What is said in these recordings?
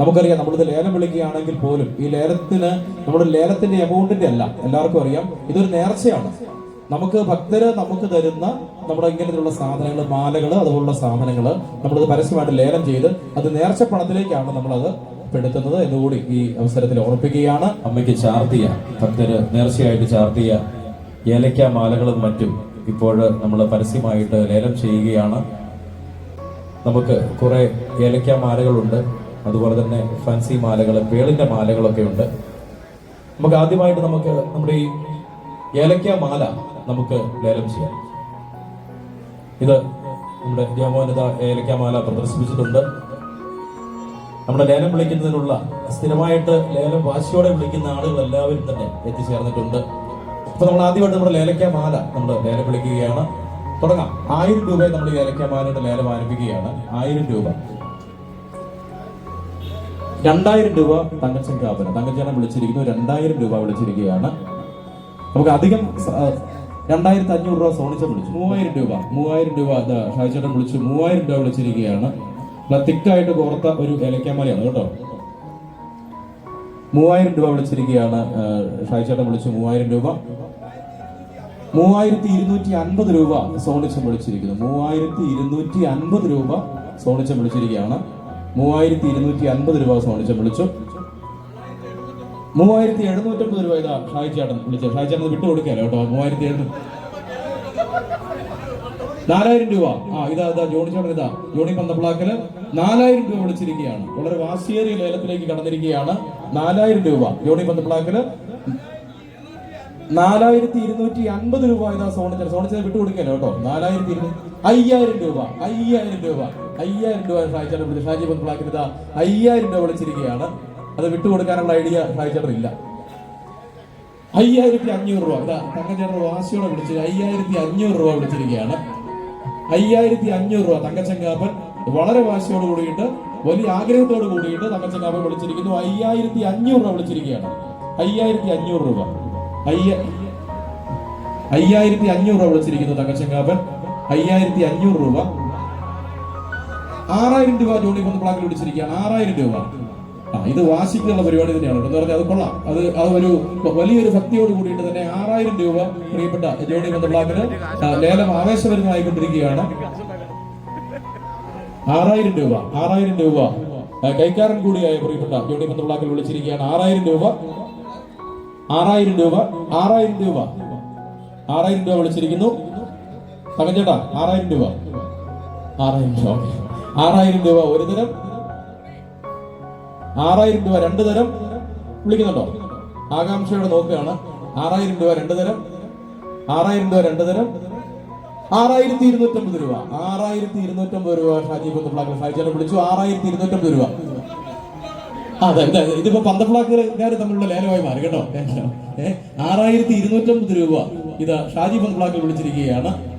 നമുക്കറിയാം നമ്മളിത് ലേലം വിളിക്കുകയാണെങ്കിൽ പോലും ഈ ലേലത്തിന് നമ്മുടെ ലേലത്തിന്റെ എമൗണ്ടിന്റെ അല്ല. എല്ലാവർക്കും അറിയാം. ഇതൊരു നേർച്ചയാണ്. നമുക്ക് ഭക്തര് നമുക്ക് തരുന്ന നമ്മുടെ ഇങ്ങനെയുള്ള സാധനങ്ങൾ മാലകൾ അതുപോലുള്ള സാധനങ്ങൾ നമ്മളിത് പരസ്യമായിട്ട് ലേലം ചെയ്ത് അത് നേർച്ച പണത്തിലേക്കാണ് നമ്മളത് പെടുത്തുന്നത് എന്നുകൂടി ഈ അവസരത്തിൽ ഓർപ്പിക്കുകയാണ്. അമ്മയ്ക്ക് ചാർത്തിയ ഭക്തര് നേർച്ചയായിട്ട് ചാർത്തിയ ഏലക്ക മാലകളും മറ്റും ഇപ്പോൾ നമ്മൾ പരസ്യമായിട്ട് ലേലം ചെയ്യുകയാണ്. നമുക്ക് കുറെ ഏലക്ക മാലകളുണ്ട്. അതുപോലെ തന്നെ ഫാൻസി മാലകൾ പേളിന്റെ മാലകളൊക്കെ ഉണ്ട്. നമുക്ക് ആദ്യമായിട്ട് നമുക്ക് നമ്മുടെ ഈ ഏലക്ക മാല നമുക്ക് ലേലം ചെയ്യാം. ഇത് നമ്മുടെ ജയമോനിത ഏലക്ക മാല പ്രദർശിപ്പിച്ചിട്ടുണ്ട്. നമ്മുടെ ലേലം വിളിക്കുന്നതിനുള്ള സ്ഥിരമായിട്ട് ലേലം വാശിയോടെ വിളിക്കുന്ന ആളുകൾ എല്ലാവരും തന്നെ എത്തിച്ചേർന്നിട്ടുണ്ട്. അപ്പൊ നമ്മൾ ആദ്യമായിട്ട് നമ്മുടെ ലേലക്ക മാല നമ്മൾ ലേലം വിളിക്കുകയാണ്. തുടങ്ങാം. ആയിരം രൂപയെ നമ്മൾ ഈ ഏലക്ക മാലയുടെ ലേലം ആരംഭിക്കുകയാണ്. ആയിരം രൂപ. രണ്ടായിരം രൂപ തങ്കച്ചൻ കാപ്പന തങ്കച്ചേട്ടൻ വിളിച്ചിരിക്കുന്നു. രണ്ടായിരം രൂപ വിളിച്ചിരിക്കുകയാണ്. നമുക്ക് അധികം രണ്ടായിരത്തി അഞ്ഞൂറ് രൂപ സോണിച്ച വിളിച്ചു. മൂവായിരം രൂപ. മൂവായിരം രൂപ ഷാജിച്ചേട്ടൻ വിളിച്ചു. മൂവായിരം രൂപ വിളിച്ചിരിക്കുകയാണ്. തിക്കായിട്ട് കോർത്ത ഒരു ഏലക്കാമലയാണ് കേട്ടോ. മൂവായിരം രൂപ വിളിച്ചിരിക്കുകയാണ് ഷാജിച്ചേട്ടൻ വിളിച്ചു. മൂവായിരം രൂപ. മൂവായിരത്തി ഇരുന്നൂറ്റി അൻപത് രൂപ സോണിച്ചൻ വിളിച്ചിരിക്കുന്നു. മൂവായിരത്തി ഇരുന്നൂറ്റി അൻപത് രൂപ സോണിച്ചൻ വിളിച്ചിരിക്കുകയാണ്. മൂവായിരത്തി ഇരുന്നൂറ്റി അൻപത് രൂപ സോണിച്ച വിളിച്ചു മൂവായിരത്തി എഴുന്നൂറ്റമ്പത് രൂപ ഇതാ ഷായി ചേട്ടൻ വിളിച്ചു ഷായി ചേട്ടൻ വിട്ടു കൊടുക്കാലോ കേട്ടോ. മൂവായിരത്തി എഴുന്നൂറ്റി നാലായിരം രൂപ. ആ ഇതാ ഇതാ ജോണി ചേട്ടൻ ഇതാ. ജോണി പന്തപ്ലാക്കൽ നാലായിരം രൂപ വിളിച്ചിരിക്കുകയാണ്. വളരെ വാശിയേറിയ ലേലത്തിലേക്ക് കടന്നിരിക്കുകയാണ്. നാലായിരം രൂപ. ജോണി പന്തപ്ലാക്കൽ നാലായിരത്തി ഇരുന്നൂറ്റി അൻപത് രൂപ ഇതാ സോണിച്ചൻ വിട്ടു കൊടുക്കാലോ കേട്ടോ. നാലായിരത്തി അയ്യായിരം രൂപ. അയ്യായിരം രൂപ. അയ്യായിരം രൂപ സഹായിച്ചാലും ഷാജി ഇതാ അയ്യായിരം രൂപ വിളിച്ചിരിക്കുകയാണ്. അത് വിട്ടുകൊടുക്കാനുള്ള ഐഡിയ ഷായിച്ചേട്ടൻ ഇല്ല. അയ്യായിരത്തി അഞ്ഞൂറ് രൂപ. ഇതാ തങ്കച്ചേട്ടൻ വാശിയോടെ വിളിച്ച് അയ്യായിരത്തി അഞ്ഞൂറ് രൂപ വിളിച്ചിരിക്കുകയാണ്. അയ്യായിരത്തി അഞ്ഞൂറ് രൂപ തങ്കച്ചങ്കാപ്പൻ വളരെ വാശിയോട് കൂടിയിട്ട് വലിയ ആഗ്രഹത്തോട് കൂടിയിട്ട് തങ്കച്ചങ്കാപ്പൻ വിളിച്ചിരിക്കുന്നു. അയ്യായിരത്തി അഞ്ഞൂറ് രൂപ വിളിച്ചിരിക്കുകയാണ്. അയ്യായിരത്തി അഞ്ഞൂറ് രൂപ. അയ്യ അയ്യായിരത്തി അഞ്ഞൂറ് രൂപ വിളിച്ചിരിക്കുന്നു തങ്കച്ചങ്കാപ്പൻ. അയ്യായിരത്തി അഞ്ഞൂറ് രൂപ. ആറായിരം രൂപ ജോണി കുന്ന് പ്ലാക്കിൽ പിടിച്ചിരിക്കുകയാണ്. ആറായിരം രൂപ. ആ ഇത് വാശിക്കുള്ള പരിപാടി തന്നെയാണ് എന്ന് പറഞ്ഞാൽ അത് കൊള്ളാം. അത് അത് ഒരു വലിയൊരു ഭക്തിയോട് കൂടിയിട്ട് തന്നെ ആറായിരം രൂപ പ്രിയപ്പെട്ട ജോണി കൊണ്ട് പ്ലാക്കിന് ലേലം ആവേശപരമായിക്കൊണ്ടിരിക്കുകയാണ് ആറായിരം രൂപ ആറായിരം രൂപ. കൈക്കാരൻ കൂടിയായ പ്രിയപ്പെട്ട ജോണി പന്തപ്ലാക്കിൽ വിളിച്ചിരിക്കുകയാണ്. ആറായിരം രൂപ. ആറായിരം രൂപ. ആറായിരം രൂപ. ആറായിരം രൂപ വിളിച്ചിരിക്കുന്നു. തകഞ്ചേട്ടാ ആറായിരം രൂപ. ആറായിരം രൂപ. ആറായിരം രൂപ ഒരു തരം. ആറായിരം രൂപ രണ്ട് തരം. വിളിക്കുന്നുണ്ടോ? ആകാംക്ഷയോടെ നോക്കുകയാണ്. ആറായിരം രൂപ രണ്ട് തരം. ആറായിരം രൂപ രണ്ട് തരം. ആറായിരത്തി ഇരുന്നൂറ്റമ്പത് രൂപ. ആറായിരത്തി ഇരുന്നൂറ്റമ്പത് രൂപ ഷാജി പന്തപ്ലാക്കൽ ഷാജിനെ വിളിച്ചു. ആറായിരത്തി ഇരുന്നൂറ്റമ്പത് രൂപ. അതെ അതെ ഇതിപ്പോ ഇതിപ്പോ പന്തപ്ലാക്കുകാർ തമ്മിലുള്ള ലേലമായി മാറി കേട്ടോ. ഏഹ് ആറായിരത്തി ഇരുന്നൂറ്റമ്പത് രൂപ. ഇത് ഷാജി പന്തപ്ലാക്കൽ വിളിച്ചിരിക്കുകയാണ്.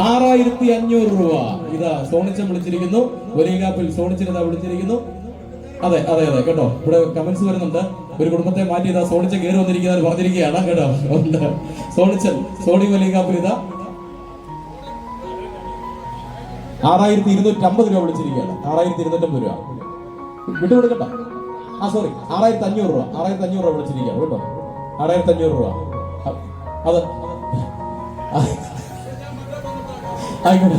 ആറായിരത്തി അഞ്ഞൂറ് രൂപ. ഇതാ സോണിച്ചൻ വിളിച്ചിരിക്കുന്നു. ഒരേകാപ്പിൽ സോണിച്ചൻ ഇതാ വിളിച്ചിരിക്കുന്നു. അതെ അതെ അതെ കേട്ടോ. ഇവിടെ കമന്റ്സ് വരുന്നുണ്ട്. ഒരു കുടുംബത്തെ മാറ്റി ഇതാ സോണിച്ചൻ കയറി വന്നിരിക്കുന്നത് പറഞ്ഞിരിക്കുകയാണ് കേട്ടോ. ഉണ്ട്. സോണിച്ചൻ സോണി വലിയകാപ്പിൽ ഇതാ. ആറായിരത്തി ഇരുന്നൂറ്റി അമ്പത് രൂപ വിളിച്ചിരിക്കുകയാണ്. ആറായിരത്തി ഇരുന്നൂറ്റമ്പത് രൂപ വിട്ടുകൊടുക്കണ്ട ആ സോറി ആറായിരത്തി അഞ്ഞൂറ് രൂപ. ആറായിരത്തി അഞ്ഞൂറ് രൂപ വിളിച്ചിരിക്കുകയാണ്. കേട്ടോ ആറായിരത്തി അഞ്ഞൂറ് രൂപ. അത് ആയിക്കോട്ടെ.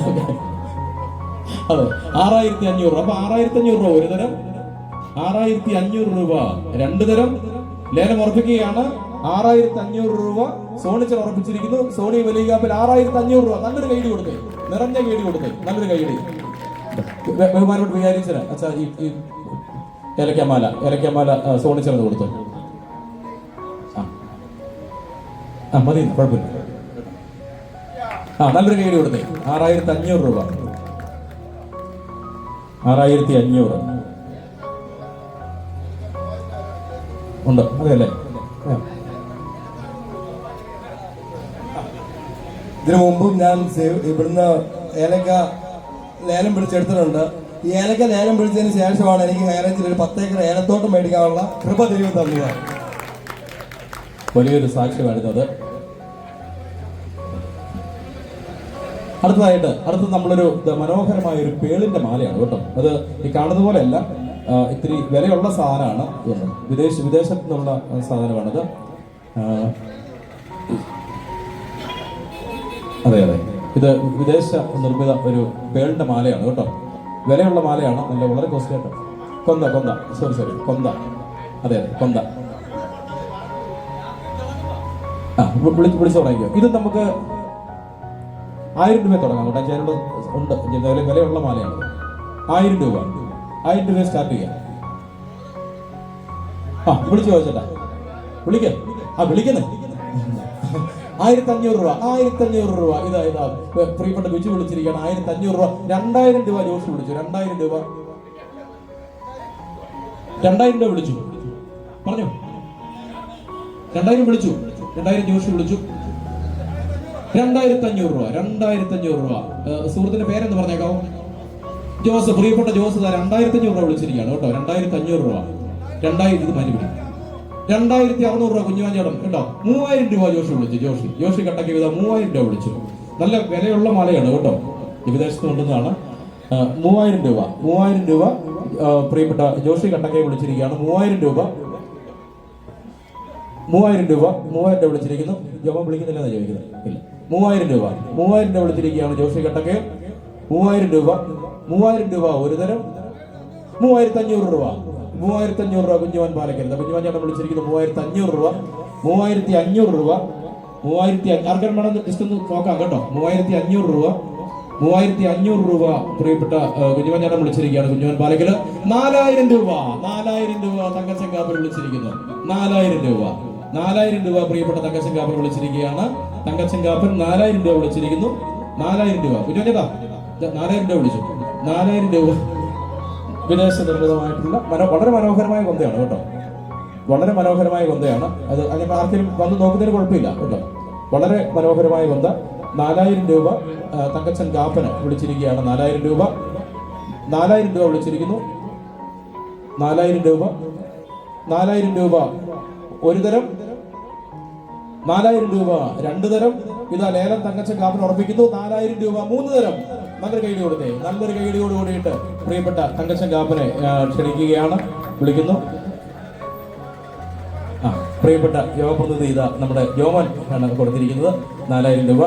അതെ ആറായിരത്തി അഞ്ഞൂറ് അപ്പൊ ആറായിരത്തി അഞ്ഞൂറ് രൂപ ഒരു തരം ആറായിരത്തി അഞ്ഞൂറ് രൂപ രണ്ടു തരം. ലേലം ഉറപ്പിക്കുകയാണ്. ആറായിരത്തി അഞ്ഞൂറ് രൂപ സോണിച്ചർ ഉറപ്പിച്ചിരിക്കുന്നു. സോണി വലിയ കാപ്പിൽ ആറായിരത്തി അഞ്ഞൂറ് രൂപ. നല്ലൊരു കൈഡി കൊടുത്തേ. നിറഞ്ഞ കൈഡി കൊടുത്തേ. നല്ലൊരു കൈഡി ബഹുമാനോട് വിചാരിച്ചത് അച്ഛാ ഈ ഈ ഏലക്കമാല ഏലക്കമാല കൊടുത്തു. ആ മതി കുഴപ്പമില്ല. ആ നല്ലൊരു വീട് കൊടുത്തേ. ആറായിരത്തി അഞ്ഞൂറ് രൂപ ആറായിരത്തി അഞ്ഞൂറ് ഉണ്ട് അതെയല്ലേ. ഇതിനു മുമ്പും ഞാൻ ഇവിടുന്ന് ഏലക്ക ലേലം പിടിച്ചെടുത്തിട്ടുണ്ട്. ഈ ഏലക്ക ലേലം പിടിച്ചതിന് ശേഷമാണ് എനിക്ക് ഹൈറേഞ്ചിൽ ഒരു പത്തേക്കർ ഏലത്തോട്ടം മേടിക്കാനുള്ള കൃപ ദൈവം തന്നത്. വലിയൊരു സാക്ഷ്യമായിരുന്നത് അടുത്തതായിട്ട് അടുത്തത് നമ്മളൊരു മനോഹരമായ ഒരു പേളിന്റെ മാലയാണ് കേട്ടോ. അത് ഈ കാണുന്ന പോലെയല്ല. ഇത്തിരി വിലയുള്ള സാധനമാണ് വിദേശ വിദേശത്തു നിന്നുള്ള സാധനമാണിത്. അതെ അതെ. ഇത് വിദേശ നിർമ്മിത ഒരു പേളിന്റെ മാലയാണ് കേട്ടോ. വിലയുള്ള മാലയാണ്. നല്ല വളരെ കോസ്റ്റ്ലി ആയിട്ട് കൊന്ത കൊന്ത. സോറി സോറി കൊന്ത. അതെ അതെ. കൊന്ത. ആ വിളിച്ച് വിളിച്ചു തുടങ്ങിക്കോ. ഇത് നമുക്ക് ആയിരം രൂപ തുടങ്ങാം കേട്ടോ. ഉണ്ട്. വില വിലയുള്ള മാലയാണ് ആയിരം രൂപ. ആയിരം രൂപ സ്റ്റാർട്ട് ചെയ്യാം. ആ വിളിച്ചു ചോദിച്ചേട്ടാ. വിളിക്ക. ആ വിളിക്കുന്നേ ആയിരത്തി അഞ്ഞൂറ് രൂപ ആയിരത്തി അഞ്ഞൂറ് രൂപ. ഇതാ ഇതാ. പ്രിയപ്പെട്ട ബിജു വിളിച്ചിരിക്കുകയാണ്. ആയിരത്തി അഞ്ഞൂറ് രൂപ. രണ്ടായിരം രൂപ ജോഷി വിളിച്ചു. രണ്ടായിരം രൂപ. രണ്ടായിരം രൂപ വിളിച്ചു. പറഞ്ഞു. രണ്ടായിരം വിളിച്ചു. രണ്ടായിരം ജോഷി വിളിച്ചു. രണ്ടായിരത്തി അഞ്ഞൂറ് രൂപ രണ്ടായിരത്തി അഞ്ഞൂറ് രൂപ സുഹൃത്തിന്റെ പേരെന്ന് പറഞ്ഞേക്കാവും ജോസ് പ്രിയപ്പെട്ട ജോസ് രണ്ടായിരത്തി അഞ്ഞൂറ് രൂപ വിളിച്ചിരിക്കുകയാണ് കേട്ടോ. രണ്ടായിരത്തി അഞ്ഞൂറ് രൂപ. രണ്ടായിരത്തി ഇത് മാറ്റി രണ്ടായിരത്തി അറുന്നൂറ് രൂപ കുഞ്ഞുവാഞ്ചേടം കേട്ടോ. മൂവായിരം രൂപ ജോഷി വിളിച്ചു ജോഷി ജോഷി കട്ടക്ക് വിധ മൂവായിരം രൂപ വിളിച്ചു. നല്ല വിലയുള്ള മാലയാണ് കേട്ടോ. വിദേശത്ത് കൊണ്ടുവന്നതാണ്. മൂവായിരം രൂപ മൂവായിരം രൂപ പ്രിയപ്പെട്ട ജോഷി കട്ടക്കെ വിളിച്ചിരിക്കുകയാണ്. മൂവായിരം രൂപ. മൂവായിരം രൂപ മൂവായിരം രൂപ വിളിച്ചിരിക്കുന്നു. ജോമ വിളിക്കുന്നില്ലെന്നാണ് ചോദിക്കുന്നത്? ഇല്ല. മൂവായിരം രൂപ. മൂവായിരം രൂപ എടുത്തിരിക്കുകയാണ് ജോഷി കട്ടക്കെ. മൂവായിരം രൂപ. മൂവായിരം രൂപ ഒരു തരം. മൂവായിരത്തി അഞ്ഞൂറ് രൂപ. മൂവായിരത്തി അഞ്ഞൂറ് രൂപ കുഞ്ഞുവാൻ പാലക്കരുത്. കുഞ്ഞുവാൻ ചേട്ടൻ വിളിച്ചിരിക്കുന്നത് മൂവായിരത്തി അഞ്ഞൂറ് രൂപ. മൂവായിരത്തി അഞ്ഞൂറ് രൂപ. മൂവായിരത്തി അഞ്ഞ- ആർക്കും വേണം ജസ്റ്റ് ഒന്ന് നോക്കാം കേട്ടോ. മൂവായിരത്തി അഞ്ഞൂറ് രൂപ. മൂവായിരത്തി അഞ്ഞൂറ് രൂപ പ്രിയപ്പെട്ട കുഞ്ഞുവാൻ ചേട്ടൻ വിളിച്ചിരിക്കുകയാണ് കുഞ്ഞുവാൻ പാലക്കൽ നാലായിരം രൂപ. നാലായിരം രൂപ തങ്കച്ചങ്കാപ്പൻ വിളിച്ചിരിക്കുന്നു. നാലായിരം രൂപ. നാലായിരം രൂപ പ്രിയപ്പെട്ട തങ്കച്ചങ്കാപ്പൻ വിളിച്ചിരിക്കുകയാണ്. തങ്കച്ചങ്കാപ്പൻ നാലായിരം രൂപ വിളിച്ചിരിക്കുന്നു. നാലായിരം രൂപ. ചേട്ടാ നാലായിരം രൂപ വിളിച്ചു. നാലായിരം രൂപ വിദേശ നിർമ്മിതമായിട്ടുള്ള മനോ വളരെ മനോഹരമായ കൊന്തയാണ് കേട്ടോ. വളരെ മനോഹരമായ കൊന്തയാണ്. അത് അങ്ങനെ ആർക്കെങ്കിലും വന്ന് നോക്കുന്നതിന് കുഴപ്പമില്ല കേട്ടോ. വളരെ മനോഹരമായ കൊന്ത. നാലായിരം രൂപ തങ്കച്ചൻ കാപ്പന് വിളിച്ചിരിക്കുകയാണ്. നാലായിരം രൂപ. നാലായിരം രൂപ വിളിച്ചിരിക്കുന്നു. നാലായിരം രൂപ. നാലായിരം രൂപ. ഒരു തരം നാലായിരം രൂപ. രണ്ട് തരം. ഇതാ ലേലം തങ്കച്ച കാപ്പൻ ഉറപ്പിക്കുന്നു. നാലായിരം രൂപ. മൂന്ന് തരം. നല്ലൊരു കൈഡി കൊടുത്തേ. നല്ലൊരു കൈഡിയോട് കൂടിയിട്ട് പ്രിയപ്പെട്ട തങ്കച്ചൻ കാപ്പനെ ക്ഷണിക്കുകയാണ്. വിളിക്കുന്നു. ആ പ്രിയപ്പെട്ട യോഗപ്രതിനിധി ഇതാ നമ്മുടെ ജോമൻ ആണ് കൊടുത്തിരിക്കുന്നത്. നാലായിരം രൂപ.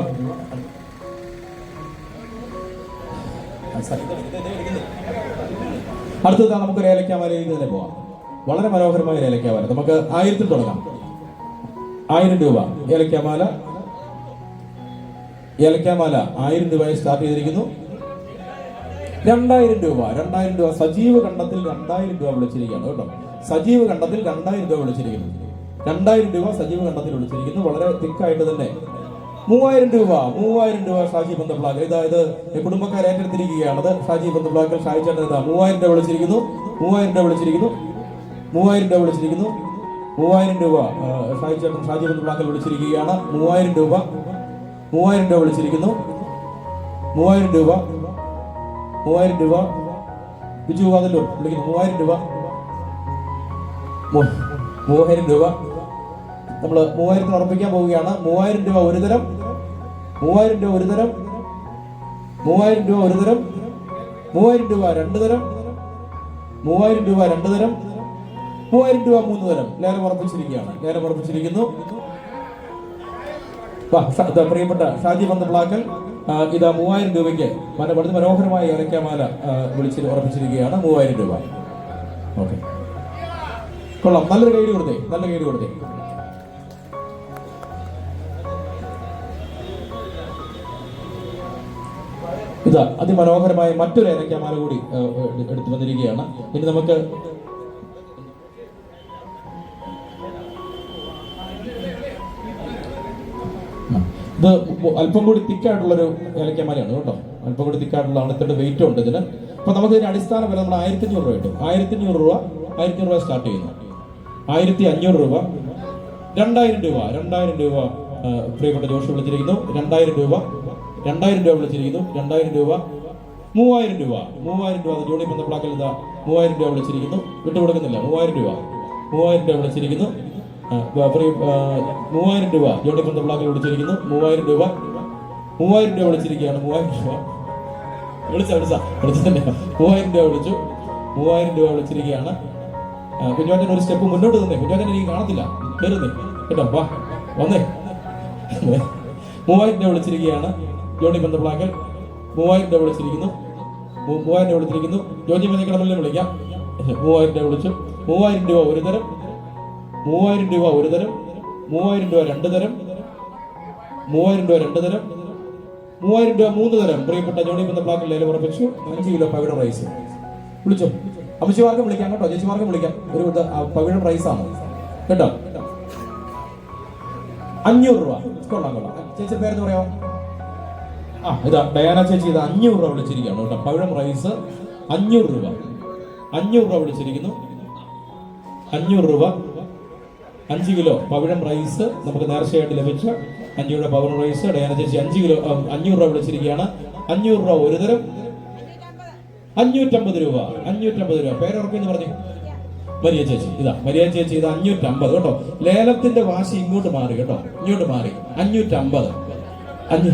അടുത്തതാണ് നമുക്ക് ഏലക്കാമലയിൽ തന്നെ പോവാം. വളരെ മനോഹരമായ ഒരു ഏലക്കാമല നമുക്ക് ആയിരത്തിൽ തുടങ്ങാം. ആയിരം രൂപ. ഏലക്കാമാല. ഏലക്കാമാല ആയിരം രൂപയിൽ സ്റ്റാർട്ട് ചെയ്തിരിക്കുന്നു. രണ്ടായിരം രൂപ. രണ്ടായിരം രൂപ. സജീവ കണ്ടത്തിൽ രണ്ടായിരം രൂപ വിളിച്ചിരിക്കുകയാണ് കേട്ടോ. സജീവ കണ്ടത്തിൽ രണ്ടായിരം രൂപ വിളിച്ചിരിക്കുന്നു. രണ്ടായിരം രൂപ സജീവ കണ്ടത്തിൽ വിളിച്ചിരിക്കുന്നു. വളരെ തിക്കായിട്ട് തന്നെ. മൂവായിരം രൂപ. മൂവായിരം രൂപ ഷാജി ബന്ധപ്ലാക്കൽ ഇതായത് കുടുംബക്കാർ ഏറ്റെടുത്തിരിക്കുകയാണ്. അത് ഷാജി ബന്ധപ്ലാക്കൽ ഷാജി ചേട്ടൻ ഇതാ. മൂവായിരം രൂപ വിളിച്ചിരിക്കുന്നു. മൂവായിരം രൂപ വിളിച്ചിരിക്കുന്നു. മൂവായിരം രൂപ വിളിച്ചിരിക്കുന്നു. മൂവായിരം രൂപ ഷാജി ചേട്ടൻ ഷാജി ബന്ധപ്ലാക്കൽ വിളിച്ചിരിക്കുകയാണ്. മൂവായിരം രൂപ മൂവായിരം രൂപ വിളിച്ചിരിക്കുന്നു. മൂവായിരം രൂപ മൂവായിരം രൂപ. ബിജു വാതല്ലൂർ വിളിക്കുന്നു. മൂവായിരം രൂപ. മൂവായിരം രൂപ. നമ്മൾ മൂവായിരത്തിന് ഉറപ്പിക്കാൻ പോവുകയാണ്. മൂവായിരം രൂപ ഒരു തരം. മൂവായിരം രൂപ ഒരു തരം. മൂവായിരം രൂപ ഒരു തരം. മൂവായിരം രൂപ രണ്ട് തരം. മൂവായിരം രൂപ രണ്ട് തരം. മൂവായിരം രൂപ മൂന്ന് തരം. ലേലം ഉറപ്പിച്ചിരിക്കുകയാണ് ലേലം ഉറപ്പിച്ചിരിക്കുന്നു പ്രിയപ്പെട്ട ഷാജി പന്തപ്ലാക്കൽ ഇതാ മൂവായിരം രൂപയ്ക്ക് വളരെ മനോഹരമായ ഏലക്കാമാല വിളിച്ച് ഉറപ്പിച്ചിരിക്കുകയാണ്. മൂവായിരം രൂപ. ഓക്കെ. കൊള്ളാം. നല്ലൊരു ഗൈഡ് കൊടുത്തേ. നല്ല ഗൈഡ് കൊടുത്തേ. ഇതാ അതിമനോഹരമായ മറ്റൊരു ഏലക്കാമാല കൂടി എടുത്തു വന്നിരിക്കുകയാണ്. ഇനി നമുക്ക് ഇത് അല്പം കൂടി തിക്കായിട്ടുള്ളൊരു ഏലക്കമാലയാണ് കേട്ടോ. അല്പം കൂടി തിക്കായിട്ടുള്ള അണുത്തിന്റെ വെയിറ്റ് ഉണ്ട് ഇതിന്. അപ്പൊ നമുക്ക് ഇതിന് അടിസ്ഥാന വില നമ്മൾ ആയിരത്തി അഞ്ഞൂറ് രൂപ കിട്ടും. ആയിരത്തി അഞ്ഞൂറ് രൂപ ആയിരത്തി രൂപ സ്റ്റാർട്ട് ചെയ്യുന്നു. ആയിരത്തി അഞ്ഞൂറ് രൂപ രണ്ടായിരം രൂപ രണ്ടായിരം രൂപ പ്രിയപ്പെട്ട ജോഷി വിളിച്ചിരിക്കുന്നു. രണ്ടായിരം രൂപ രണ്ടായിരം രൂപ വിളിച്ചിരിക്കുന്നു. രണ്ടായിരം രൂപ മൂവായിരം രൂപ. മൂവായിരം രൂപ ജോളി ബന്ധപ്പെടാക്കൽ മൂവായിരം രൂപ വിളിച്ചിരിക്കുന്നു. വിട്ടുകൊടുക്കുന്നില്ല. മൂവായിരം രൂപ. മൂവായിരം രൂപ വിളിച്ചിരിക്കുന്നു. മൂവായിരം രൂപ ജോണി ബ്ലോക്കിൽ വിളിച്ചിരിക്കുന്നു. മൂവായിരം രൂപ മൂവായിരം രൂപ വിളിച്ചിരിക്കുകയാണ്. മൂവായിരം രൂപ. വിളിച്ച വിളിച്ച. വിളിച്ച തന്നെ മൂവായിരം രൂപ വിളിച്ചു. മൂവായിരം രൂപ വിളിച്ചിരിക്കുകയാണ്. കുഞ്ഞുവാറ്റൻ ഒരു സ്റ്റെപ്പ് മുന്നോട്ട് തന്നെ കുഞ്ഞുവാറ്റൻ എനിക്ക് കാണത്തില്ല. കയറുന്നേ കേട്ടോ വാ വന്നേ. മൂവായിരം രൂപ വിളിച്ചിരിക്കുകയാണ് ജോണി ബന്ധപ്ലാക്കൽ മൂവായിരം രൂപ വിളിച്ചിരിക്കുന്നു. മൂവായിരം രൂപ വിളിച്ചിരിക്കുന്നു. ജോജി മഞ്ഞക്കടമല്ലിനെ വിളിക്കാം? മൂവായിരം രൂപ വിളിച്ചു. മൂവായിരം രൂപ ഒരു തരം. മൂവായിരം രൂപ ഒരു തരം മൂവായിരം രൂപ രണ്ട് തരം മൂവായിരം രൂപ രണ്ട് തരം മൂവായിരം രൂപ മൂന്ന് തരം. പ്രിയപ്പെട്ട ജോണി ബന്ധപ്ലാക്കൽ ലേലം ഉറപ്പിച്ചു. അഞ്ച് കിലോ പകിട റൈസ് വിളിച്ചോ. അമ്മച്ചിമാർക്കും വിളിക്കാം കേട്ടോ ചേച്ചിമാർക്കും വിളിക്കാം. ഒരു പകിട റൈസാണ് കേട്ടോ? അഞ്ഞൂറ് രൂപ. കൊള്ളാം കൊള്ളാം. ചേച്ചി പേരെന്ന് പറയാമോ ആ ഇതാ ഡയാന ചേച്ചി ഇത് അഞ്ഞൂറ് രൂപ വിളിച്ചിരിക്കുകയാണ് കേട്ടോ. പഴം റൈസ് അഞ്ഞൂറ് രൂപ. അഞ്ഞൂറ് രൂപ വിളിച്ചിരിക്കുന്നു. അഞ്ഞൂറ് രൂപ. അഞ്ച് കിലോ പവിഴം റൈസ് നമുക്ക് നേർച്ചയായിട്ട് ലഭിച്ച. അഞ്ച് കിലോ പവിഴം റൈസ് ഡയാന ചേച്ചി അഞ്ച് കിലോ അഞ്ഞൂറ് രൂപ വിളിച്ചിരിക്കുകയാണ്. അഞ്ഞൂറ് രൂപ ഒരു തരം. അഞ്ഞൂറ്റമ്പത് രൂപ അഞ്ഞൂറ്റമ്പത് രൂപ. പേരൊറക്കെന്ന് പറഞ്ഞു. മരിയ ചേച്ചി ഇതാ മരിയ ചേച്ചി ഇത് അഞ്ഞൂറ്റമ്പത് കേട്ടോ. ലേലത്തിന്റെ വാശി ഇങ്ങോട്ട് മാറി കേട്ടോ. ഇങ്ങോട്ട് മാറി. അഞ്ഞൂറ്റമ്പത്. അഞ്ഞൂ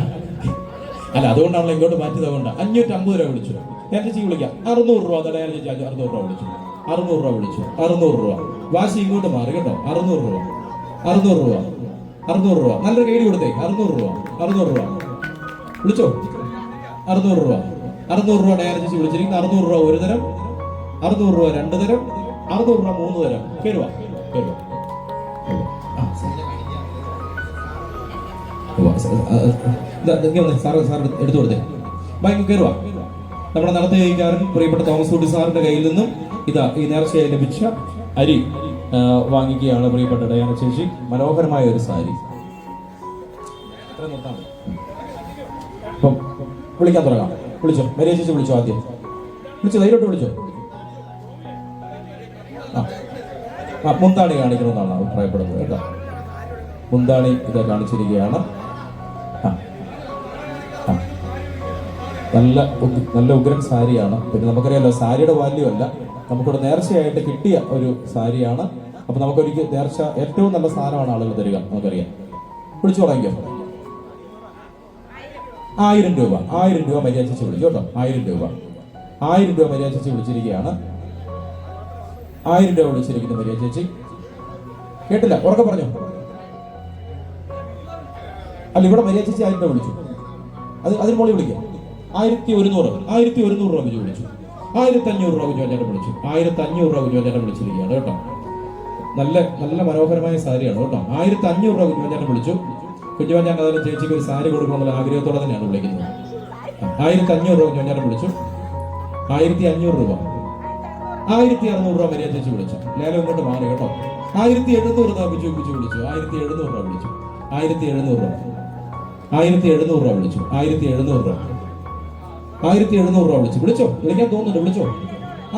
അല്ല അതുകൊണ്ടാണ് ഇങ്ങോട്ട് മാറ്റിയത് കൊണ്ട് അഞ്ഞൂറ്റമ്പത് രൂപ വിളിച്ചു. ഞാൻ ചേച്ചി വിളിക്കാം. അറുന്നൂറ് രൂപ ഞാൻ ചേച്ചി അറുന്നൂറ് രൂപ വിളിച്ചു. അറുന്നൂറ് രൂപ വിളിച്ചു. അറുന്നൂറ് രൂപ. വാശി ഇങ്ങോട്ട് മാറി കേട്ടോ. അറുന്നൂറ് രൂപ. അറുന്നൂറ് രൂപ. അറുന്നൂറ് രൂപ. നല്ലൊരു കൈഡി കൊടുത്തേ. അറുന്നൂറ് രൂപ. അറുന്നൂറ് രൂപ. വിളിച്ചോ? അറുന്നൂറ് രൂപ. അറുന്നൂറ് രൂപ ഡയറി വിളിച്ചിരിക്കുന്നു. അറുന്നൂറ് രൂപ ഒരു തരം. അറുന്നൂറ് രൂപ രണ്ട് തരം. അറുന്നൂറ് രൂപ മൂന്ന് തരം. സാർ. എടുത്തു കൊടുത്തേ. ബാങ്ക് കയറുക നമ്മുടെ നടത്തുകയാരൻ പ്രിയപ്പെട്ട തോമസ് കുട്ടി സാറിന്റെ കയ്യിൽ നിന്നും ഇതാ ഈ നേർച്ചയായി ലഭിച്ച അരി. വാങ്ങിക്കുകയാണ് പ്രിയപ്പെട്ട ഡയാന ചേച്ചി. മനോഹരമായ ഒരു സാരി. വിളിക്കാൻ തുടങ്ങാം. വിളിച്ചോ? മരിയ ചേച്ചി വിളിച്ചോ ആദ്യം? വിളിച്ചോ ധൈര്യമായിട്ട് വിളിച്ചോ? ആ. മുന്താണി കാണിക്കണമെന്നാണ് അഭിപ്രായപ്പെടുന്നത് കേട്ടോ. മുന്താണി ഇത് കാണിച്ചിരിക്കുകയാണ്. നല്ല നല്ല ഉഗ്രൻ സാരിയാണ്. പിന്നെ നമുക്കറിയാലോ സാരിയുടെ വാല്യൂ അല്ല. നമുക്കിവിടെ നേർച്ചയായിട്ട് കിട്ടിയ ഒരു സാരിയാണ്. അപ്പൊ നമുക്കൊരിക്കൽ നേർച്ച ഏറ്റവും നല്ല സാധനമാണ് ആളുകൾ തരിക നമുക്കറിയാം. വിളിച്ചു തുടങ്ങിയോ ആയിരം രൂപ ആയിരം രൂപ മര്യാദ ചേച്ചി വിളിച്ചു കേട്ടോ. ആയിരം രൂപ. ആയിരം രൂപ മര്യാദ ചേച്ചി വിളിച്ചിരിക്കുകയാണ്. ആയിരം രൂപ വിളിച്ചിരിക്കുന്നു മര്യാദ ചേച്ചി. കേട്ടില്ല ഉറക്കെ പറഞ്ഞു? അല്ല ഇവിടെ മര്യാദ ചേച്ചി ആയിരം രൂപ വിളിച്ചു. അത് അതിന് മോളി വിളിക്കാം. ആയിരത്തി ഒരുന്നൂറ് ആയിരത്തി ഒരുന്നൂറ് രൂപ വിളിച്ചു. ആയിരത്തി അഞ്ഞൂറ് രൂപ കുഞ്ഞുവഞ്ചേട്ടൻ വിളിച്ചു. ആയിരത്തി അഞ്ഞൂറ് രൂപ കുഞ്ഞുവഞ്ചേട്ടൻ വിളിച്ചിരിക്കുകയാണ് കേട്ടോ. നല്ല നല്ല മനോഹരമായ സാരിയാണ് കേട്ടോ. ആയിരത്തി അഞ്ഞൂറ് രൂപ കുഞ്ഞുവഞ്ചേട്ടൻ വിളിച്ചു. കുഞ്ഞുവഞ്ചാൻ അതിന് ചേച്ചിക്ക് ഒരു സാരി കൊടുക്കണമെന്നുള്ള ആഗ്രഹത്തോടെ തന്നെയാണ് വിളിക്കുന്നത്. ആയിരത്തി അഞ്ഞൂറ് രൂപ കുഞ്ഞുവഞ്ചേട്ടൻ വിളിച്ചു. ആയിരത്തി അഞ്ഞൂറ് രൂപ. ആയിരത്തി അറുന്നൂറ് രൂപ വരെ ചേച്ചി വിളിച്ചു. ലേലം ഇങ്ങോട്ട് മാറി കേട്ടോ. ആയിരത്തി എഴുന്നൂറ് രൂപ ബിജു ബിജു വിളിച്ചു. ആയിരത്തി എഴുന്നൂറ് രൂപ വിളിച്ചു. ആയിരത്തി എഴുന്നൂറ് രൂപ. ആയിരത്തി എഴുന്നൂറ് രൂപ വിളിച്ചു. ആയിരത്തി എഴുന്നൂറ് രൂപ. ആയിരത്തി എഴുന്നൂറ് രൂപ വിളിച്ചു. വിളിച്ചോ? വിളിക്കാൻ തോന്നുന്നുണ്ട്? വിളിച്ചോ?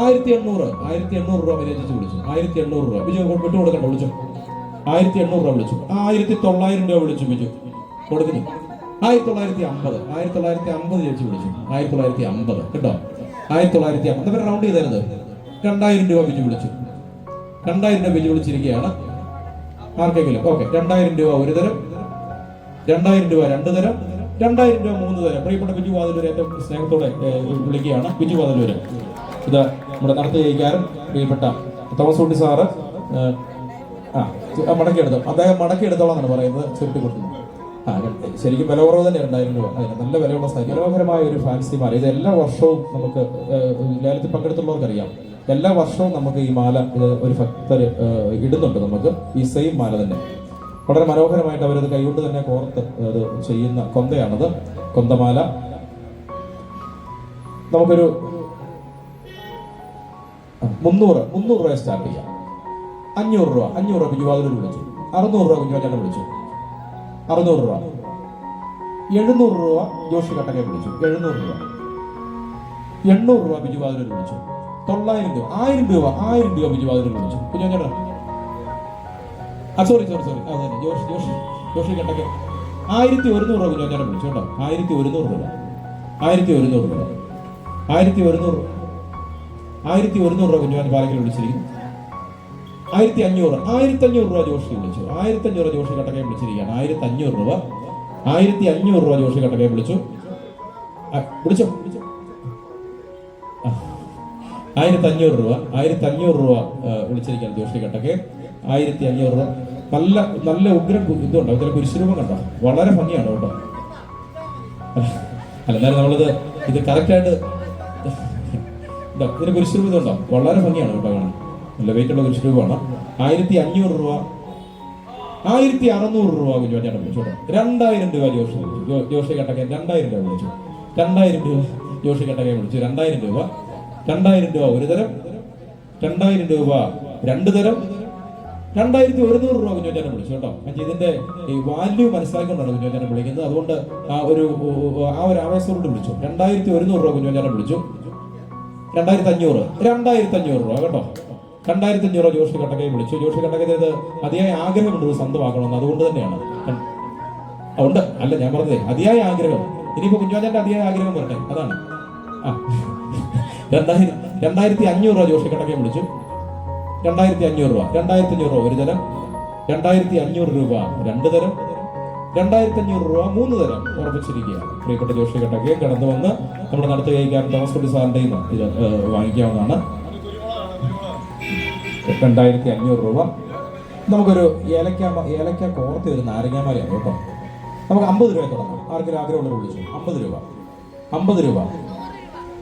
ആയിരത്തി എണ്ണൂറ് ആയിരത്തി എണ്ണൂറ് രൂപ വരെ ചേച്ചി വിളിച്ചു. ആയിരത്തി എണ്ണൂറ് രൂപ ബിജു വിട്ടു കൊടുക്കണ്ട വിളിച്ചു? ആയിരത്തി എണ്ണൂറ് രൂപ വിളിച്ചു. ആയിരത്തി തൊള്ളായിരം രൂപ വിളിച്ചു ബിജു കൊടുക്കുന്നു ആയിരത്തി തൊള്ളായിരത്തി അമ്പത് ആയിരത്തി തൊള്ളായിരത്തി അമ്പത് ചേച്ചി വിളിച്ചു. ആയിരത്തി തൊള്ളായിരത്തി അമ്പത് കേട്ടോ? ആയിരത്തി തൊള്ളായിരത്തി അമ്പത് പിന്നെ റൗണ്ട് ചെയ്തരുത് രണ്ടായിരം രൂപ ബിജു വിളിച്ചു. രണ്ടായിരം രൂപ ബിജു വിളിച്ചിരിക്കുകയാണ്. ആർക്കെങ്കിലും? ഓക്കെ. രണ്ടായിരം രൂപ ഒരു തരം. രണ്ടായിരം രൂപ രണ്ട് തരം. രണ്ടായിരം രൂപ മൂന്ന് തരം. പ്രിയപ്പെട്ട ബിജു വാതിലൂർ ഏറ്റവും സ്നേഹത്തോടെ വിളിക്കുകയാണ്. ബിജു വാതിലൂര് ഇത് നമ്മുടെ നടത്തി ജയിക്കാരൻ പ്രിയപ്പെട്ട തോമസ് കുട്ടി സാറ്. ആ മടക്കിയെടുത്തു. അദ്ദേഹം മടക്കിയെടുത്തോളാം എന്നാണ് പറയുന്നത്. ചുരുട്ടി കൊടുക്കുന്നു. ആ ശരിക്കും വില കുറവ് തന്നെ രണ്ടായിരം രൂപ. അതിന് നല്ല വിലയുള്ള സാരി. മനോഹരമായ ഒരു ഫാൻസി മാല. ഇത് എല്ലാ വർഷവും നമുക്ക് ലേലത്തിൽ പങ്കെടുത്തുള്ളവർക്കറിയാം. എല്ലാ വർഷവും നമുക്ക് ഈ മാല ഒരു ഭക്തർ ഇടുന്നുണ്ട് നമുക്ക്. ഈ സെയിം മാല തന്നെ. വളരെ മനോഹരമായിട്ട് അവരത് കൈകൊണ്ട് തന്നെ കോർത്ത് അത് ചെയ്യുന്ന കൊന്തയാണത്. കൊന്തമാല. നമുക്കൊരു മുന്നൂറ് മുന്നൂറ് രൂപ സ്റ്റാർട്ട് ചെയ്യാം. അഞ്ഞൂറ് രൂപ അഞ്ഞൂറ് രൂപ കുഞ്ഞുവാതിലൂർ വിളിച്ചു. അറുന്നൂറ് രൂപ കുഞ്ഞുവാറ്റനെ വിളിച്ചു. അറുന്നൂറ് രൂപ. എഴുന്നൂറ് രൂപ ജോഷി കട്ടക്കെ വിളിച്ചു. എഴുന്നൂറ് രൂപ. എണ്ണൂറ് രൂപ ബിജുവാതിലൂർ വിളിച്ചു. തൊള്ളായിരം രൂപ ആയിരം രൂപ ആയിരം രൂപ ബിജുവാതിലൂർ വിളിച്ചു. കുഞ്ഞുവാറ്റേട്ടാ ആ സോറി സോറി സോറി അതെ ജോഷി ജോഷി ജോഷി കണ്ടൊക്കെ ആയിരത്തി ഒരുന്നൂറ് രൂപ കുഞ്ഞോച്ചാരം വിളിച്ചു കേട്ടോ. ആയിരത്തി ഒരുന്നൂറ് രൂപ. ആയിരത്തി ഒരുന്നൂറ് രൂപ. ആയിരത്തി ഒരുന്നൂറ് ആയിരത്തി ഒരുന്നൂറ് രൂപ കുഞ്ഞുവാൻ പാലക്കിൽ വിളിച്ചിരിക്കുന്നു. ആയിരത്തി അഞ്ഞൂറ് ആയിരത്തി അഞ്ഞൂറ് രൂപ ജോഷി വിളിച്ചു. ആയിരത്തി അഞ്ഞൂറ് ജോഷി കട്ടക്കെ വിളിച്ചിരിക്കുകയാണ്. ആയിരത്തി അഞ്ഞൂറ് രൂപ. ആയിരത്തി അഞ്ഞൂറ് രൂപ ജോഷി കട്ടക്കെ വിളിച്ചു. വിളിച്ചോ? ആയിരത്തി അഞ്ഞൂറ് രൂപ ആയിരത്തി അഞ്ഞൂറ് രൂപ വിളിച്ചിരിക്കുകയാണ് ജോഷി കട്ടക്ക് ആയിരത്തി അഞ്ഞൂറ് രൂപ. നല്ല നല്ല ഉഗ്രം ഇതുണ്ടാവും ഇതുണ്ടോ? ഇതിൽ കുരിശുരൂപം കണ്ടോ? വളരെ ഭംഗിയാണ് കേട്ടോ. അല്ല എന്നാലും നമ്മളിത് ഇത് കറക്റ്റായിട്ട് ഇതാ ഇതിന് കുരിശുരൂപം ഇതുണ്ടോ? വളരെ ഭംഗിയാണ് കേട്ടോ കാണാൻ. നല്ല വെയിറ്റ് ഉള്ള കുരിശുരൂപമാണ്. ആയിരത്തി അഞ്ഞൂറ് രൂപ. ആയിരത്തി അറുന്നൂറ് രൂപ കുഞ്ഞു വിളിച്ചു കേട്ടോ രണ്ടായിരം രൂപ ജോഷി ജോഷി കട്ടക്കൻ രണ്ടായിരം രൂപ വിളിച്ചു. രണ്ടായിരം രൂപ ജോഷി കട്ടക്കൻ വിളിച്ചു. രണ്ടായിരം രൂപ. രണ്ടായിരം രൂപ ഒരു തരം. രണ്ടായിരം രൂപ രണ്ട് തരം. രണ്ടായിരത്തി ഒരുന്നൂറ് രൂപ കുഞ്ഞുവാറ്റാനെ വിളിച്ചു കേട്ടോ. ഇതിന്റെ ഈ വാല്യൂ മനസ്സിലാക്കിക്കൊണ്ടാണ് കുഞ്ഞുവാറ്റാനെ വിളിക്കുന്നത്. അതുകൊണ്ട് ആ ഒരു ആ ഒരു ആവേശത്തോട് വിളിച്ചു. രണ്ടായിരത്തി ഒരുന്നൂറ് രൂപ കുഞ്ഞുവാറ്റാനെ വിളിച്ചു. രണ്ടായിരത്തി അഞ്ഞൂറ് രണ്ടായിരത്തി അഞ്ഞൂറ് രൂപ കേട്ടോ. രണ്ടായിരത്തി അഞ്ഞൂറ് ജോഷി കട്ടക്കയെ വിളിച്ചു. ജോഷി കട്ടക്കയത് അതിയായ ആഗ്രഹമുണ്ട് ഇത് സ്വന്തമാക്കണമെന്ന്. അതുകൊണ്ട് തന്നെയാണ്. ഉണ്ട് അല്ല ഞാൻ പറഞ്ഞതേ അതിയായ ആഗ്രഹം. ഇനിയിപ്പോ കുഞ്ഞുവാജന്റെ അതിയായ ആഗ്രഹം വരട്ടെ. അതാണ്. ആ. രണ്ടായിരം രണ്ടായിരത്തി അഞ്ഞൂറ് രൂപ ജോഷി കട്ടക്കയെ വിളിച്ചു. രണ്ടായിരത്തി അഞ്ഞൂറ് രൂപ. രണ്ടായിരത്തി അഞ്ഞൂറ് രൂപ ഒരു തരം. രണ്ടായിരത്തി അഞ്ഞൂറ് രൂപ രണ്ട് തരം. രണ്ടായിരത്തി അഞ്ഞൂറ് രൂപ മൂന്ന് തരം ഉറപ്പിച്ചിരിക്കുകയാണ്. പ്രിയപ്പെട്ട ജോഷി കട്ടൊക്കെ കടന്നു വന്ന് നമ്മുടെ നടത്തുകൈക്കാരൻ തോമസ് കുട്ടി സാറിന്റെ ഇത് വാങ്ങിക്കാവുന്നതാണ്. രണ്ടായിരത്തി അഞ്ഞൂറ് രൂപ. നമുക്കൊരു ഏലക്ക ഏലക്ക കോർത്തി ഒരു നാരങ്ങാമാരിയാണ് കേട്ടോ. നമുക്ക് അമ്പത് രൂപ തുടങ്ങാം. ആർക്കൊരു ആഗ്രഹമുള്ള വിളിച്ചു? അമ്പത് രൂപ. അമ്പത് രൂപ.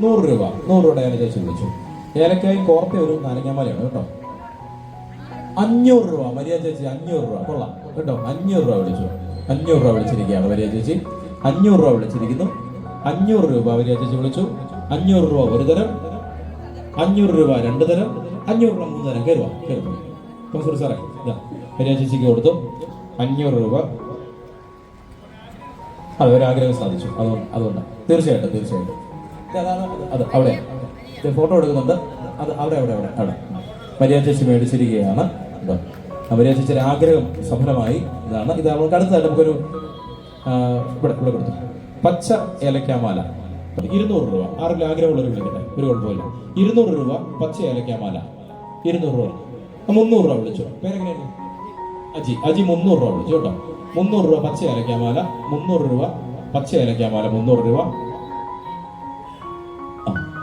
നൂറ് രൂപ. നൂറ് രൂപയുടെ ഏലക്ക ചേച്ചി വിളിച്ചു. ഏലക്കായി കോർത്തി ഒരു നാരങ്ങാമാരിയാണ് കേട്ടോ. അഞ്ഞൂറ് രൂപ. മരിയ ചേച്ചി അഞ്ഞൂറ് രൂപ. കൊള്ളാം. കേട്ടോ അഞ്ഞൂറ് രൂപ വിളിച്ചു. അഞ്ഞൂറ് രൂപ വിളിച്ചിരിക്കുകയാണ് മരിയ ചേച്ചി. അഞ്ഞൂറ് രൂപ വിളിച്ചിരിക്കുന്നു. അഞ്ഞൂറ് രൂപ മരിയ ചേച്ചി വിളിച്ചു. അഞ്ഞൂറ് രൂപ ഒരു തരം. അഞ്ഞൂറ് രൂപ രണ്ട് തരം. അഞ്ഞൂറ് രൂപ മൂന്ന് തരം. കയറുക കയറുക സാറേ ഇതാ. മരിയ ചേച്ചിക്ക് കൊടുത്തു. അഞ്ഞൂറ് രൂപ. അത് ഒരാഗ്രഹം സാധിച്ചു. അതുകൊണ്ട് അതുകൊണ്ട്. തീർച്ചയായിട്ടും തീർച്ചയായിട്ടും. അത് അവിടെ. ഫോട്ടോ എടുക്കുന്നുണ്ട്. അത് അവിടെ അവിടെ അവിടെ. അവിടെ. മരിയ ചേച്ചി മേടിച്ചിരിക്കുകയാണ്. ആ മരിയ ആഗ്രഹം സഫലമായി ഇതാണ്. ഇത് നമുക്ക് അടുത്തതായിട്ട് നമുക്കൊരു ഇവിടെ ഇവിടെ കൊടുത്തു. പച്ച ഏലക്കാമാല. ഇരുന്നൂറ് രൂപ. ആരെങ്കിലും ആഗ്രഹമുള്ളവർ വിളിക്കട്ടെ. ഒരു കുഴപ്പമില്ല. ഇരുന്നൂറ് രൂപ പച്ച ഏലക്കാമാല. ഇരുന്നൂറ് രൂപ. മുന്നൂറ് രൂപ വിളിച്ചു. പേരെങ്ങനെയാണ്? അജി. അജി മുന്നൂറ് രൂപ വിളിച്ചു കേട്ടോ. മുന്നൂറ് രൂപ പച്ച ഏലക്കാമാല. മുന്നൂറ് രൂപ പച്ച ഏലക്കാമാല. മുന്നൂറ് രൂപ.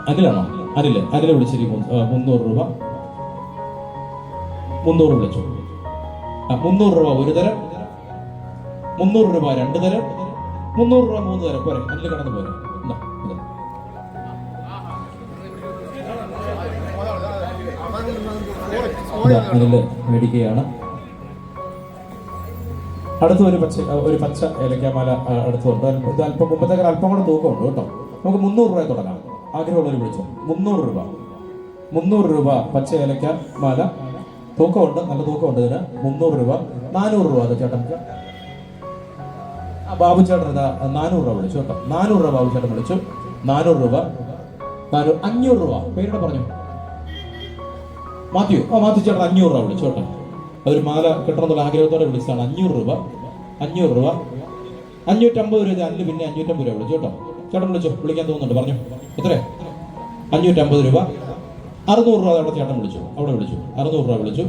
അനിലാണോ? അനിൽ. അനിൽ വിളിച്ചിരിക്കും മുന്നൂറ് രൂപ. മുന്നൂറ് വിളിച്ചു ആ മുന്നൂറ് രൂപ ഒരു തരം മുന്നൂറ് രൂപ രണ്ട് തരം മുന്നൂറ് രൂപ മൂന്ന് തരം. പോരെ അതിൽ കടന്നു പോരെ. മേടിക്കുകയാണ്. അടുത്ത ഒരു പച്ച ഒരു പച്ച ഏലക്കാമാല അടുത്തുണ്ട് ഇത് അല്പം മുമ്പത്തേക്കാൾ അല്പം കൂടെ തൂക്കമുണ്ട് കേട്ടോ. നമുക്ക് മുന്നൂറ് രൂപ തുടങ്ങാം. ആഗ്രഹമുള്ളവർ വിളിച്ചു. മുന്നൂറ് രൂപ. മുന്നൂറ് രൂപ പച്ച ഏലക്ക മാല. തൂക്കമുണ്ട് നല്ല തൂക്കമുണ്ട് ഇതിന്. മുന്നൂറ് രൂപ. നാനൂറ് രൂപ അത് ചേട്ടൻ. ബാബു ചേട്ടൻ ഇതാ നാനൂറ് രൂപ വിളിച്ചു കേട്ടോ. നാനൂറ് രൂപ ബാബു ചേട്ടൻ വിളിച്ചു. നാനൂറ് രൂപ. നാനൂറ് അഞ്ഞൂറ് രൂപ. പേരുടെ പറഞ്ഞു. മാത്യു ആ മാത്യു ചേട്ടൻ അഞ്ഞൂറ് രൂപ വിളിച്ചു കേട്ടോ. അതൊരു മാല കിട്ടണമെന്നുള്ള ആഗ്രഹത്തോടെ വിളിച്ചതാണ്. അഞ്ഞൂറ് രൂപ. അഞ്ഞൂറ് രൂപ. അഞ്ഞൂറ്റമ്പത് രൂപ അല്ല പിന്നെ അഞ്ഞൂറ്റമ്പത് രൂപ വിളിച്ചു കേട്ടോ. ചേട്ടൻ വിളിച്ചു. വിളിക്കാൻ തോന്നുന്നുണ്ട്. പറഞ്ഞു. എത്ര അഞ്ഞൂറ്റമ്പത് രൂപ. അറുന്നൂറ് രൂപ അവിടെ ചേട്ടൻ വിളിച്ചു. അവിടെ വിളിച്ചു. അറുന്നൂറ് രൂപ വിളിച്ചു.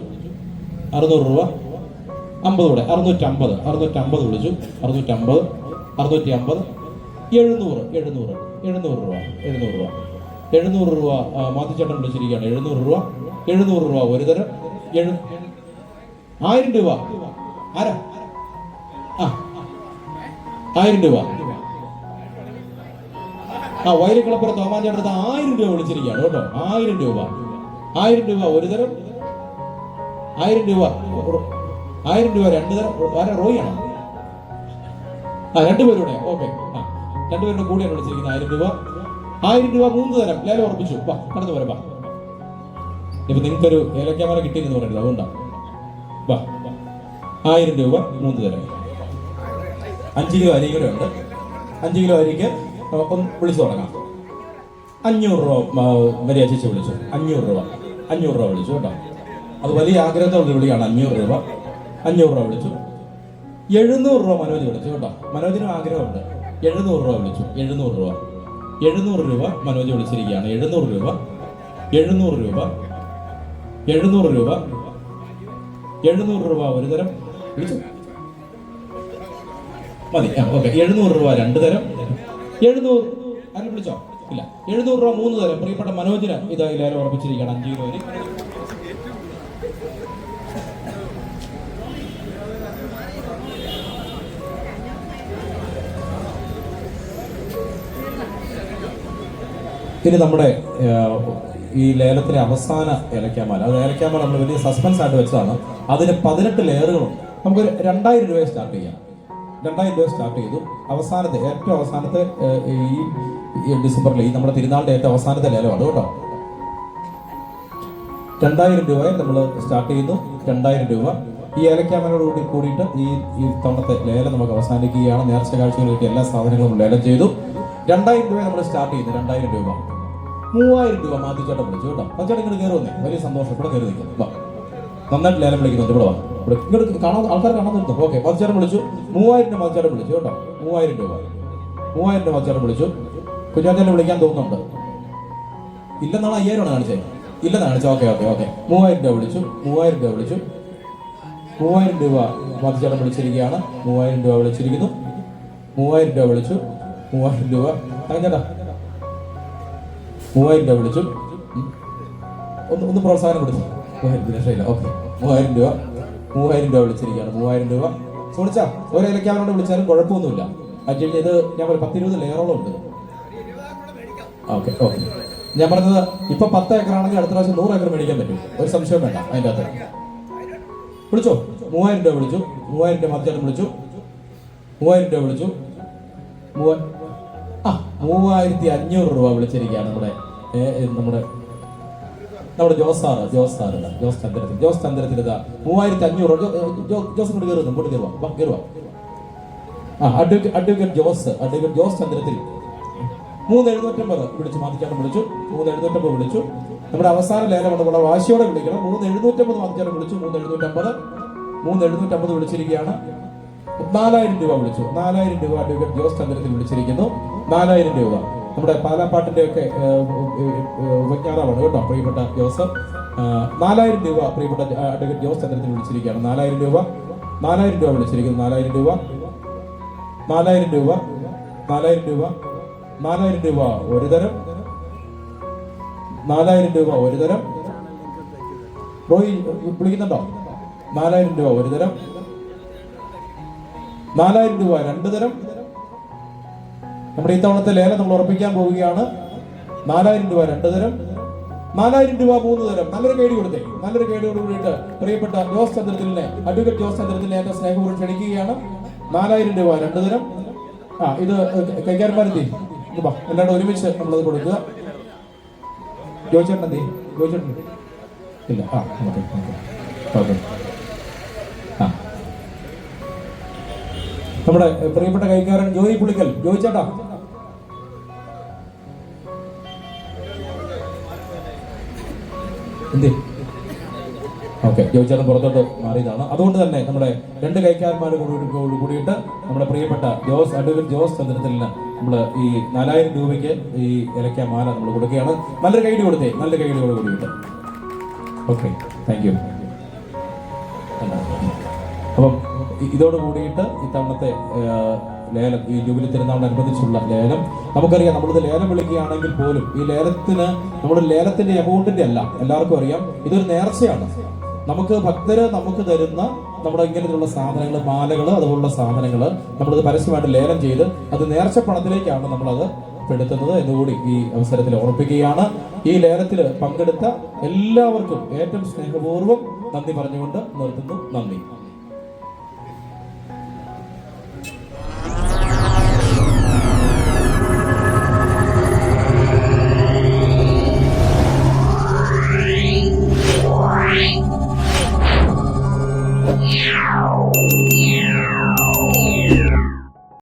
അറുന്നൂറ് രൂപ. അമ്പത് കൂടെ അറുന്നൂറ്റമ്പത്. അറുന്നൂറ്റമ്പത് വിളിച്ചു. അറുന്നൂറ്റമ്പത്. അറുന്നൂറ്റി അമ്പത് എഴുന്നൂറ്. എഴുന്നൂറ്. എഴുന്നൂറ് രൂപ. എഴുന്നൂറ് രൂപ. എഴുന്നൂറ് രൂപ മാത്തി മാത്തിച്ചേട്ടൻ വിളിച്ചിരിക്കുകയാണ്. എഴുന്നൂറ് രൂപ. എഴുന്നൂറ് രൂപ ഒരു തരം. എഴു ആയിരം രൂപ. ആരാ? ആ. ആയിരം രൂപ. ആ വയലുകളപ്പുറം അടുത്ത് ആയിരം രൂപ വിളിച്ചിരിക്കുകയാണ് കേട്ടോ. ആയിരം രൂപ. ആയിരം രൂപ ഒരു തരം. ആയിരം രൂപ. ആയിരം രൂപ രണ്ട് തരം. ആരാ? റോയാണ് ആ രണ്ടുപേരുടെ ഓക്കെ. രണ്ടുപേരുടെ കൂടെയാണ് വിളിച്ചിരിക്കുന്നത്. ആയിരം രൂപ. ആയിരം രൂപ മൂന്ന് തരം. ലേലം ഉറപ്പിച്ചു. വാ കടന്നു പോരെ വാ. ഇപ്പൊ നിങ്ങൾക്കൊരു ഏലക്കാമല കിട്ടിയെന്ന് പറയുന്നത് അതുകൊണ്ടാണ് വാ. ആയിരം രൂപ മൂന്ന് തരം. അഞ്ച് കിലോ അരി കൂടെ ഉണ്ട് അഞ്ച് കിലോ അരിക്ക് ഒന്ന് വിളിച്ചു തുടങ്ങാം. അഞ്ഞൂറ് രൂപ മര്യാദ ചേച്ചി വിളിച്ചു. അഞ്ഞൂറ് രൂപ. അഞ്ഞൂറ് രൂപ വിളിച്ചു കേട്ടോ. അത് വലിയ ആഗ്രഹത്തോടെ വിളിയാണ്. അഞ്ഞൂറ് രൂപ. അഞ്ഞൂറ് രൂപ വിളിച്ചു. എഴുന്നൂറ് രൂപ മനോജ് വിളിച്ചു കേട്ടോ. മനോജിനും ആഗ്രഹമുണ്ട്. എഴുന്നൂറ് രൂപ വിളിച്ചു. എഴുന്നൂറ് രൂപ. എഴുന്നൂറ് രൂപ മനോജ് വിളിച്ചിരിക്കുകയാണ്. എഴുന്നൂറ് രൂപ. എഴുന്നൂറ് രൂപ. എഴുന്നൂറ് രൂപ. എഴുന്നൂറ് രൂപ ഒരു തരം. വിളിച്ചു. മതി. ഓക്കെ. എഴുന്നൂറ് രൂപ രണ്ട് തരം. എഴുന്നൂറ്. ആരും വിളിച്ചോ? ഇല്ല. എഴുന്നൂറ് രൂപ മൂന്ന് തരം. പ്രിയപ്പെട്ട മനോജിന് ഇത് എല്ലാവരും ഉറപ്പിച്ചിരിക്കുകയാണ്. അഞ്ച് കിലോ ഇനി നമ്മുടെ ഈ ലേലത്തിലെ അവസാന ഏലക്കാമാല. അത് ഏലക്കാമാല നമ്മൾ വലിയ സസ്പെൻസ് ആയിട്ട് വെച്ചതാണ്. അതിന് പതിനെട്ട് ലെയറുകളുണ്ട്. നമുക്കൊരു രണ്ടായിരം രൂപയെ സ്റ്റാർട്ട് ചെയ്യാം. രണ്ടായിരം രൂപ സ്റ്റാർട്ട് ചെയ്തു. അവസാനത്തെ ഏറ്റവും അവസാനത്തെ ഈ ഡിസംബറിൽ ഈ നമ്മുടെ തിരുനാളിന്റെ ഏറ്റവും അവസാനത്തെ ലേലമാണ് കേട്ടോ. രണ്ടായിരം രൂപയെ നമ്മൾ സ്റ്റാർട്ട് ചെയ്യുന്നു. രണ്ടായിരം രൂപ. ഈ ഏലക്കാമനോട് കൂടി കൂടിയിട്ട് ഈ ഈ തവണത്തെ ലേലം നമുക്ക് അവസാനിക്കുകയാണ്. നേർച്ച കാഴ്ചകളിലേക്ക് എല്ലാ സാധനങ്ങളും ലേലം ചെയ്തു. രണ്ടായിരം രൂപ നമ്മൾ സ്റ്റാർട്ട് ചെയ്യുന്നു. രണ്ടായിരം രൂപ. മൂവായിരം രൂപ മാറ്റിച്ചേട്ടൻ വിളിച്ചു കേട്ടോ. മാറ്റിച്ചേട്ടൻ ഇങ്ങോട്ട് കയറി വന്നേ. വലിയ സന്തോഷം. ഇവിടെ കയറി നിൽക്കുന്നു. നന്നായിട്ട് ലേലം വിളിക്കുന്നുണ്ട്. ഇവിടെ വാ. ഇവിടെ ഇങ്ങോട്ട് കാണാൻ ആൾക്കാർ കാണാൻ നിർത്തും ഓക്കെ മതിച്ചാരം വിളിച്ചു. മൂവായിരം രൂപ മതിച്ചാരം വിളിച്ചു കേട്ടോ. മൂവായിരം രൂപ. മൂവായിരം രൂപ മതിച്ചാരം വിളിച്ചു. കുഞ്ഞാറ്റനെ വിളിക്കാൻ തോന്നുന്നുണ്ട്. ഇല്ലെന്നാണ് അയ്യായിരമാണ് കാണിച്ചത്. ഇല്ലെന്ന് കാണിച്ചത്. Okay okay okay. മൂവായിരം രൂപ വിളിച്ചു. മൂവായിരം രൂപ വിളിച്ചു. മൂവായിരം രൂപ മതിച്ചാരം വിളിച്ചിരിക്കുകയാണ്. മൂവായിരം രൂപ വിളിച്ചിരിക്കുന്നു. മൂവായിരം രൂപ വിളിച്ചു. മൂവായിരം രൂപ. തങ്ങച്ചേട്ടാ മൂവായിരം രൂപ വിളിച്ചു. ഒന്ന് ഒന്ന് പ്രോത്സാഹനം കൊടുത്തു. മൂവായിരം രൂപ. ഓക്കെ. മൂവായിരം രൂപ. മൂവായിരം രൂപ വിളിച്ചിരിക്കുകയാണ്. മൂവായിരം രൂപ. ചോദിച്ചാ ഒരു ഇലക്കാവനോട് വിളിച്ചാലും കുഴപ്പമൊന്നുമില്ല. അത് ഇത് ഞാൻ പറയും പത്തിരുപത് ലെയറോളം ഉണ്ട്. ഓക്കെ ഓക്കെ ഞാൻ പറഞ്ഞത് ഇപ്പൊ പത്ത് ഏക്കർ ആണെങ്കിൽ അടുത്ത പ്രാവശ്യം നൂറ് ഏക്കർ മേടിക്കാൻ പറ്റും. ഒരു സംശയം വേണ്ട അതിന്റെ അകത്ത്. വിളിച്ചോ? മൂവായിരം രൂപ വിളിച്ചു. മൂവായിരം രൂപ മധ്യാഹ്നം വിളിച്ചു. മൂവായിരം രൂപ വിളിച്ചു. മൂവായിരം ആ മൂവായിരത്തി അഞ്ഞൂറ് രൂപ വിളിച്ചിരിക്കുകയാണ് നമ്മുടെ നമ്മുടെ നമ്മുടെ ജോസ് സാറ് ജോസ് സാറ് ജോസ് ചന്ദ്രത്തിൽ ജോസ് ചന്ദ്രത്തിൽ ഇതാ മൂവായിരത്തി അഞ്ഞൂറ് ജോസ് കൊണ്ട് കയറുന്നു ഇങ്ങോട്ട് കയറുവാ വാ കയറുക ആ advocate advocate Jose advocate Jose Chandrathil. മൂന്ന് എഴുന്നൂറ്റമ്പത് വിളിച്ചു മാതിച്ചാട്ടം വിളിച്ചു മൂന്ന് എഴുന്നൂറ്റമ്പത് വിളിച്ചു. നമ്മുടെ അവസാന ലേലമാണ് നമ്മുടെ വാശിയോടെ വിളിക്കണം. മൂന്ന് എഴുന്നൂറ്റമ്പത് മാതിച്ചാട്ടം വിളിച്ചു മൂന്ന് എഴുന്നൂറ്റമ്പത് മൂന്ന് എഴുന്നൂറ്റമ്പത് വിളിച്ചിരിക്കുകയാണ്. നാലായിരം രൂപ വിളിച്ചു നാലായിരം രൂപ അഡ്വക്കേറ്റ് ജോസ് ചന്ദ്രത്തിൽ വിളിച്ചിരിക്കുന്നു. നാലായിരം രൂപ. നമ്മുടെ പാലാപ്പാട്ടിന്റെ ഒക്കെ ഉപജ്ഞാതാവാണ് കേട്ടോ പ്രിയപ്പെട്ട ജോസഫ്. നാലായിരം രൂപ പ്രിയപ്പെട്ട അഡ്വക്കേറ്റ് ജോസ് ചന്ദ്രത്തിൽ വിളിച്ചിരിക്കുകയാണ്. നാലായിരം രൂപ നാലായിരം രൂപ വിളിച്ചിരിക്കുന്നു. നാലായിരം രൂപ നാലായിരം രൂപ നാലായിരം രൂപ നാലായിരം രൂപ ഒരു തരം നാലായിരം രൂപ ഒരു തരം. റോയി വിളിക്കുന്നുണ്ടോ? നാലായിരം രൂപ ഒരു തരം നാലായിരം രൂപ രണ്ട് തരം. നമ്മുടെ ഇത്തവണത്തെ ലേലം നമ്മൾ ഉറപ്പിക്കാൻ പോവുകയാണ്. നാലായിരം രൂപ രണ്ട് തരം. നാലായിരം രൂപ മൂന്ന് തരം. നല്ലൊരു കേടി കൊടുത്തേ. നല്ലൊരു കേടിയോട് കൂടിയിട്ട് പ്രിയപ്പെട്ട ജോസ് ചന്ദ്രത്തിലെ അഡ്വക്കേറ്റ് ജോസ് ചന്ദ്രത്തിലെ എന്റെ സ്നേഹപൂർവം ക്ഷണിക്കുകയാണ്. നാലായിരം രൂപ രണ്ട് തരം. ആ ഇത് കൈകാരന്മാരെത്തി ഇത് വാ എല്ലാവരും ഒരുമിച്ച് നമ്മളത് കൊടുക്കുക. ജോയിച്ചേട്ടൻ എന്തി ജോയിച്ചേട്ടൻ ഇല്ല ആ ഓക്കെ ഓക്കെ. ഓക്കെ. നമ്മുടെ പ്രിയപ്പെട്ട കൈക്കാരൻ ജോയി പുളിക്കൽ. ജോയിച്ചേട്ടാ ചേട്ടാ. എന്തി? ഓക്കെ ജോയിച്ചേട്ടൻ പുറത്തോട്ട് മാറിയതാണ്. അതുകൊണ്ട് തന്നെ നമ്മുടെ രണ്ട് കൈക്കാരന്മാർ കൂടി കൂടിയിട്ട് നമ്മുടെ പ്രിയപ്പെട്ട ജോസ് അഡ്വക്കേറ്റ് ജോസ് ചന്ദ്രത്തിന് നമ്മൾ ഈ നാലായിരം രൂപയ്ക്ക് ഈ ഇലക്ക മാല നമ്മൾ കൊടുക്കുകയാണ്. നല്ലൊരു കൈഡി കൊടുത്തേ നല്ല കൈഡിയോട് കൂടിയിട്ട്. ഓക്കെ താങ്ക് യു അപ്പം ഇതോട് കൂടിയിട്ട് ഇത്തവണത്തെ ലേലം ഈ ജൂബിലി തിരുനാളിനനുബന്ധിച്ചുള്ള ലേലം. നമുക്കറിയാം നമ്മളിത് ലേലം വിളിക്കുകയാണെങ്കിൽ പോലും ഈ ലേലത്തിന് നമ്മുടെ ലേലത്തിന്റെ എമൗണ്ടിന്റെ അല്ല എല്ലാവർക്കും അറിയാം ഇതൊരു നേർച്ചയാണ്. നമുക്ക് ഭക്തര് നമുക്ക് തരുന്ന നമ്മുടെ ഇങ്ങനെയുള്ള സാധനങ്ങൾ മാലകൾ അതുപോലുള്ള സാധനങ്ങൾ നമ്മളിത് പരസ്യമായിട്ട് ലേലം ചെയ്ത് അത് നേർച്ച പണത്തിലേക്കാണ് നമ്മളത് പെടുത്തുന്നത് എന്നുകൂടി ഈ അവസരത്തിൽ ഓർപ്പിക്കുകയാണ് ഈ ലേലത്തിൽ പങ്കെടുത്ത എല്ലാവർക്കും ഏറ്റവും സ്നേഹപൂർവം നന്ദി പറഞ്ഞുകൊണ്ട് നിർത്തുന്നു. നന്ദി.